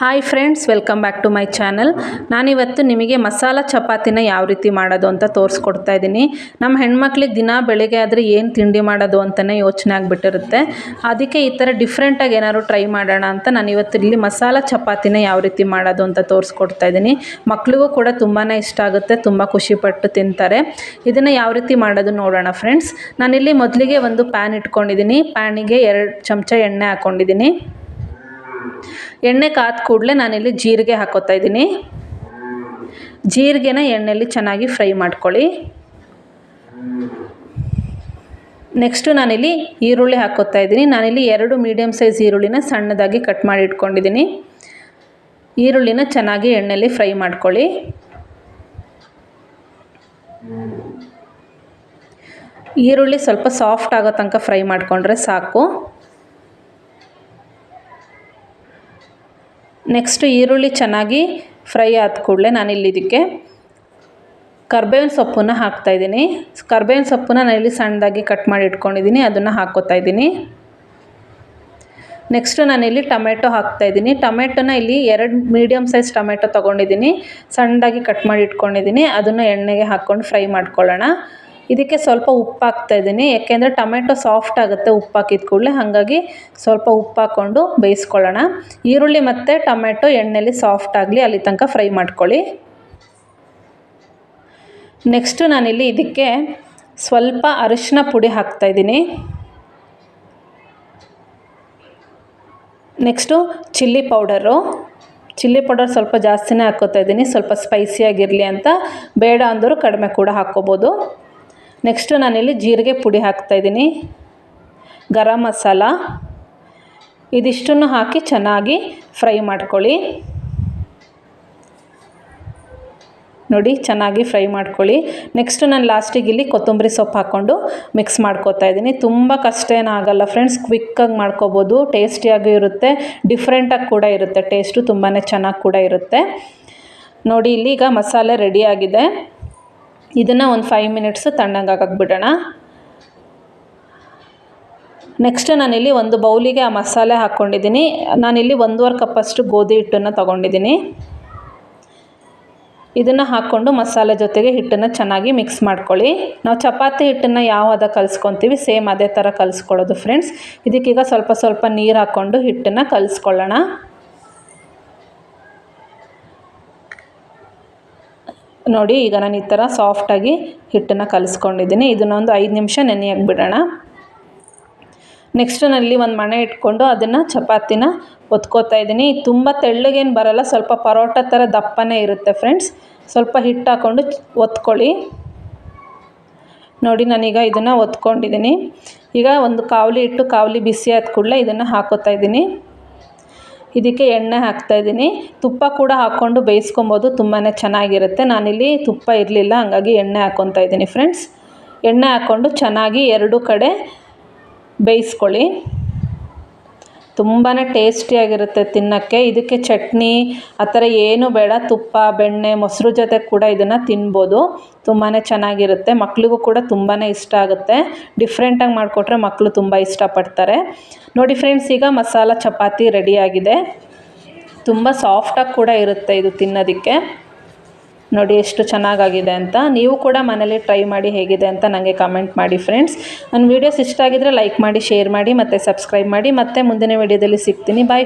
Hi friends welcome back to my channel ನಾನಿವತ್ತು ನಿಮಗೆ ಮಸಾಲ ಚಪಾತಿನ ಯಾವ ರೀತಿ ಮಾಡೋದು ಅಂತ ತೋರಿಸ್ಕೊಡ್ತಾ ಇದ್ದೀನಿ. ನಮ್ಮ ಹೆಣ್ಮಕ್ಳಿಗೆ ದಿನ ಬೆಳಿಗ್ಗೆ ಆದರೆ ಏನು ತಿಂಡಿ ಮಾಡೋದು ಅಂತಲೇ ಯೋಚನೆ ಆಗಿಬಿಟ್ಟಿರುತ್ತೆ. ಅದಕ್ಕೆ ಈ ಥರ ಡಿಫ್ರೆಂಟಾಗಿ ಏನಾದ್ರು ಟ್ರೈ ಮಾಡೋಣ ಅಂತ ನಾನು ಇವತ್ತು ಇಲ್ಲಿ ಮಸಾಲ ಚಪಾತಿನ ಯಾವ ರೀತಿ ಮಾಡೋದು ಅಂತ ತೋರಿಸ್ಕೊಡ್ತಾ ಇದ್ದೀನಿ. ಮಕ್ಳಿಗೂ ಕೂಡ ತುಂಬಾ ಇಷ್ಟ ಆಗುತ್ತೆ, ತುಂಬ ಖುಷಿಪಟ್ಟು ತಿಂತಾರೆ. ಇದನ್ನು ಯಾವ ರೀತಿ ಮಾಡೋದು ನೋಡೋಣ ಫ್ರೆಂಡ್ಸ್ ನಾನಿಲ್ಲಿ ಮೊದಲಿಗೆ ಒಂದು ಪ್ಯಾನ್ ಇಟ್ಕೊಂಡಿದ್ದೀನಿ. ಪ್ಯಾನಿಗೆ ಎರಡು ಚಮಚ ಎಣ್ಣೆ ಹಾಕ್ಕೊಂಡಿದ್ದೀನಿ ಎಣ್ಣೆ ಕಾದ ಕೂಡಲೇ ನಾನಿಲ್ಲಿ ಜೀರಿಗೆ ಹಾಕೋತಾ ಇದ್ದೀನಿ. ಜೀರಿಗೆನ ಎಣ್ಣೆಯಲ್ಲಿ ಚೆನ್ನಾಗಿ ಫ್ರೈ ಮಾಡ್ಕೊಳ್ಳಿ. ನೆಕ್ಸ್ಟು ನಾನಿಲ್ಲಿ ಈರುಳ್ಳಿ ಹಾಕೋತಾ ಇದ್ದೀನಿ. ನಾನಿಲ್ಲಿ ಎರಡು ಮೀಡಿಯಮ್ ಸೈಜ್ ಈರುಳ್ಳಿನ ಸಣ್ಣದಾಗಿ ಕಟ್ ಮಾಡಿ ಇಟ್ಕೊಂಡಿದ್ದೀನಿ. ಈರುಳ್ಳಿನ ಚೆನ್ನಾಗಿ ಎಣ್ಣೆಯಲ್ಲಿ ಫ್ರೈ ಮಾಡ್ಕೊಳ್ಳಿ. ಈರುಳ್ಳಿ ಸ್ವಲ್ಪ ಸಾಫ್ಟ್ ಆಗೋ ತನಕ ಫ್ರೈ ಮಾಡಿಕೊಂಡ್ರೆ ಸಾಕು. ನೆಕ್ಸ್ಟು ಈರುಳ್ಳಿ ಚೆನ್ನಾಗಿ ಫ್ರೈ ಆದ ಕೂಡಲೇ ನಾನಿಲ್ಲಿ ಇದಕ್ಕೆ ಕರ್ಬೇವಿನ ಸೊಪ್ಪನ್ನ ಹಾಕ್ತಾಯಿದ್ದೀನಿ ಕರ್ಬೇವಿನ ಸೊಪ್ಪನ್ನ ನಾನಿಲ್ಲಿ ಸಣ್ಣದಾಗಿ ಕಟ್ ಮಾಡಿ ಇಟ್ಕೊಂಡಿದ್ದೀನಿ, ಅದನ್ನು ಹಾಕ್ಕೋತಾ ಇದ್ದೀನಿ. ನೆಕ್ಸ್ಟು ನಾನಿಲ್ಲಿ ಟೊಮೆಟೊ ಹಾಕ್ತಾಯಿದ್ದೀನಿ ಟೊಮೆಟೊನ ಇಲ್ಲಿ ಎರಡು ಮೀಡಿಯಮ್ ಸೈಜ್ ಟೊಮೆಟೊ ತೊಗೊಂಡಿದ್ದೀನಿ. ಸಣ್ಣದಾಗಿ ಕಟ್ ಮಾಡಿ ಇಟ್ಕೊಂಡಿದ್ದೀನಿ. ಅದನ್ನು ಎಣ್ಣೆಗೆ ಹಾಕ್ಕೊಂಡು ಫ್ರೈ ಮಾಡ್ಕೊಳ್ಳೋಣ. ಇದಕ್ಕೆ ಸ್ವಲ್ಪ ಉಪ್ಪು ಹಾಕ್ತಾ ಇದ್ದೀನಿ. ಯಾಕೆಂದರೆ ಟೊಮೆಟೊ ಸಾಫ್ಟ್ ಆಗುತ್ತೆ ಉಪ್ಪು ಹಾಕಿದ ಕೂಡಲೇ. ಹಾಗಾಗಿ ಸ್ವಲ್ಪ ಉಪ್ಪು ಹಾಕ್ಕೊಂಡು ಬೇಯಿಸ್ಕೊಳ್ಳೋಣ. ಈರುಳ್ಳಿ ಮತ್ತು ಟೊಮೆಟೊ ಎಣ್ಣೆಯಲ್ಲಿ ಸಾಫ್ಟ್ ಆಗಲಿ ಅಲ್ಲಿ ತನಕ ಫ್ರೈ ಮಾಡ್ಕೊಳ್ಳಿ. ನೆಕ್ಸ್ಟು ನಾನಿಲ್ಲಿ ಇದಕ್ಕೆ ಸ್ವಲ್ಪ ಅರಿಶಿನ ಪುಡಿ ಹಾಕ್ತಾಯಿದ್ದೀನಿ next chilli powder. Chilli powder ಸ್ವಲ್ಪ ಜಾಸ್ತಿನೇ ಹಾಕೋತಾ ಇದ್ದೀನಿ. ಸ್ವಲ್ಪ ಸ್ಪೈಸಿಯಾಗಿರಲಿ ಅಂತ. ಬೇಡ ಅಂದರೂ ಕಡಿಮೆ ಕೂಡ ಹಾಕ್ಕೋಬೋದು ನೆಕ್ಸ್ಟು ನಾನಿಲ್ಲಿ ಜೀರಿಗೆ ಪುಡಿ ಹಾಕ್ತಾಯಿದ್ದೀನಿ ಗರಂ ಮಸಾಲ. ಇದಿಷ್ಟನ್ನು ಹಾಕಿ ಚೆನ್ನಾಗಿ ಫ್ರೈ ಮಾಡ್ಕೊಳ್ಳಿ. ನೋಡಿ, ಚೆನ್ನಾಗಿ ಫ್ರೈ ಮಾಡ್ಕೊಳ್ಳಿ. ನೆಕ್ಸ್ಟು ನಾನು ಲಾಸ್ಟಿಗೆ ಇಲ್ಲಿ ಕೊತ್ತಂಬರಿ ಸೊಪ್ಪು ಹಾಕ್ಕೊಂಡು ಮಿಕ್ಸ್ ಮಾಡ್ಕೋತಾ ಇದ್ದೀನಿ. ತುಂಬ ಕಷ್ಟ ಏನಾಗಲ್ಲ ಫ್ರೆಂಡ್ಸ್ ಕ್ವಿಕ್ಕಾಗಿ ಮಾಡ್ಕೋಬೋದು. ಟೇಸ್ಟಿಯಾಗೂ ಇರುತ್ತೆ. ಡಿಫ್ರೆಂಟಾಗಿ ಕೂಡ ಇರುತ್ತೆ. ಟೇಸ್ಟು ತುಂಬಾ ಚೆನ್ನಾಗಿ ಕೂಡ ಇರುತ್ತೆ. ನೋಡಿ, ಇಲ್ಲಿ ಈಗ ಮಸಾಲೆ ರೆಡಿಯಾಗಿದೆ ಇದನ್ನು ಒಂದು ಫೈವ್ ಮಿನಿಟ್ಸು ತಣ್ಣಗಾಗಕ್ಕೆ ಬಿಡೋಣ ನೆಕ್ಸ್ಟ್ ನಾನಿಲ್ಲಿ ಒಂದು ಬೌಲಿಗೆ ಆ ಮಸಾಲೆ ಹಾಕ್ಕೊಂಡಿದ್ದೀನಿ. ನಾನಿಲ್ಲಿ ಒಂದೂವರೆ ಕಪ್ಪಷ್ಟು ಗೋಧಿ ಹಿಟ್ಟನ್ನು ತೊಗೊಂಡಿದ್ದೀನಿ. ಇದನ್ನು ಹಾಕ್ಕೊಂಡು ಮಸಾಲೆ ಜೊತೆಗೆ ಹಿಟ್ಟನ್ನು ಚೆನ್ನಾಗಿ ಮಿಕ್ಸ್ ಮಾಡ್ಕೊಳ್ಳಿ. ನಾವು ಚಪಾತಿ ಹಿಟ್ಟನ್ನು ಯಾವ ಹದ ಕಲಿಸ್ಕೊತೀವಿ, ಸೇಮ್ ಅದೇ ಥರ ಕಲಿಸ್ಕೊಳ್ಳೋದು ಫ್ರೆಂಡ್ಸ್ ಇದಕ್ಕೀಗ ಸ್ವಲ್ಪ ಸ್ವಲ್ಪ ನೀರು ಹಾಕ್ಕೊಂಡು ಹಿಟ್ಟನ್ನು ಕಲಿಸ್ಕೊಳ್ಳೋಣ. ನೋಡಿ, ಈಗ ನಾನು ಈ ಥರ ಸಾಫ್ಟಾಗಿ ಹಿಟ್ಟನ್ನು ಕಲಿಸ್ಕೊಂಡಿದ್ದೀನಿ. ಇದನ್ನೊಂದು ಐದು ನಿಮಿಷ ನೆನೆಯಾಗಿ ಬಿಡೋಣ ನೆಕ್ಸ್ಟ್ನಲ್ಲಿ ಒಂದು ಮಣೆ ಇಟ್ಕೊಂಡು ಅದನ್ನು ಚಪಾತಿನ ಒತ್ಕೋತಾ ಇದ್ದೀನಿ. ತುಂಬ ತೆಳ್ಳಗೇನು ಬರೋಲ್ಲ, ಸ್ವಲ್ಪ ಪರೋಟ ಥರ ದಪ್ಪನೇ ಇರುತ್ತೆ ಫ್ರೆಂಡ್ಸ್ ಸ್ವಲ್ಪ ಹಿಟ್ಟು ಹಾಕ್ಕೊಂಡು ಒತ್ಕೊಳ್ಳಿ. ನೋಡಿ ನಾನೀಗ ಇದನ್ನು ಒತ್ಕೊಂಡಿದ್ದೀನಿ. ಈಗ ಒಂದು ಕಾವಲಿ ಇಟ್ಟು ಕಾವಲಿ ಬಿಸಿ ಆದ ಕೂಡಲೇ ಇದನ್ನು ಹಾಕೋತಾ ಇದ್ದೀನಿ. ಇದಕ್ಕೆ ಎಣ್ಣೆ ಹಾಕ್ತಾಯಿದ್ದೀನಿ ತುಪ್ಪ ಕೂಡ ಹಾಕ್ಕೊಂಡು ಬೇಯಿಸ್ಕೊಬೋದು ತುಂಬಾ ಚೆನ್ನಾಗಿರುತ್ತೆ. ನಾನಿಲ್ಲಿ ತುಪ್ಪ ಇರಲಿಲ್ಲ, ಹಾಗಾಗಿ ಎಣ್ಣೆ ಹಾಕ್ಕೊತಾ ಇದ್ದೀನಿ ಫ್ರೆಂಡ್ಸ್ ಎಣ್ಣೆ ಹಾಕ್ಕೊಂಡು ಚೆನ್ನಾಗಿ ಎರಡು ಕಡೆ ಬೇಯಿಸ್ಕೊಳ್ಳಿ. ತುಂಬಾ ಟೇಸ್ಟಿಯಾಗಿರುತ್ತೆ ತಿನ್ನೋಕ್ಕೆ. ಇದಕ್ಕೆ ಚಟ್ನಿ, ಆ ಥರ ಏನೂ ಬೇಡ. ತುಪ್ಪ, ಬೆಣ್ಣೆ, ಮೊಸರು ಜೊತೆ ಕೂಡ ಇದನ್ನು ತಿನ್ಬೋದು. ತುಂಬಾ ಚೆನ್ನಾಗಿರುತ್ತೆ. ಮಕ್ಳಿಗೂ ಕೂಡ ತುಂಬಾ ಇಷ್ಟ ಆಗುತ್ತೆ. ಡಿಫ್ರೆಂಟಾಗಿ ಮಾಡಿಕೊಟ್ರೆ ಮಕ್ಕಳು ತುಂಬ ಇಷ್ಟಪಡ್ತಾರೆ. ನೋಡಿ ಫ್ರೆಂಡ್ಸ್ ಈಗ ಮಸಾಲ ಚಪಾತಿ ರೆಡಿಯಾಗಿದೆ ತುಂಬ ಸಾಫ್ಟಾಗಿ ಕೂಡ ಇರುತ್ತೆ ಇದು ತಿನ್ನೋದಕ್ಕೆ. ನೋಡಿ ಎಷ್ಟು ಚೆನ್ನಾಗಾಗಿದೆ ಅಂತ. ನೀವು ಕೂಡ ಮನೇಲಿ ಟ್ರೈ ಮಾಡಿ ಹೇಗಿದೆ ಅಂತ ನನಗೆ ಕಮೆಂಟ್ ಮಾಡಿ ಫ್ರೆಂಡ್ಸ್ ನನ್ನ ವೀಡಿಯೋಸ್ ಇಷ್ಟ ಆಗಿದ್ದರೆ ಲೈಕ್ ಮಾಡಿ ಶೇರ್ ಮಾಡಿ ಮತ್ತು ಸಬ್ಸ್ಕ್ರೈಬ್ ಮಾಡಿ. ಮತ್ತೆ ಮುಂದಿನ ವೀಡಿಯೋದಲ್ಲಿ ಸಿಗ್ತೀನಿ. ಬಾಯ್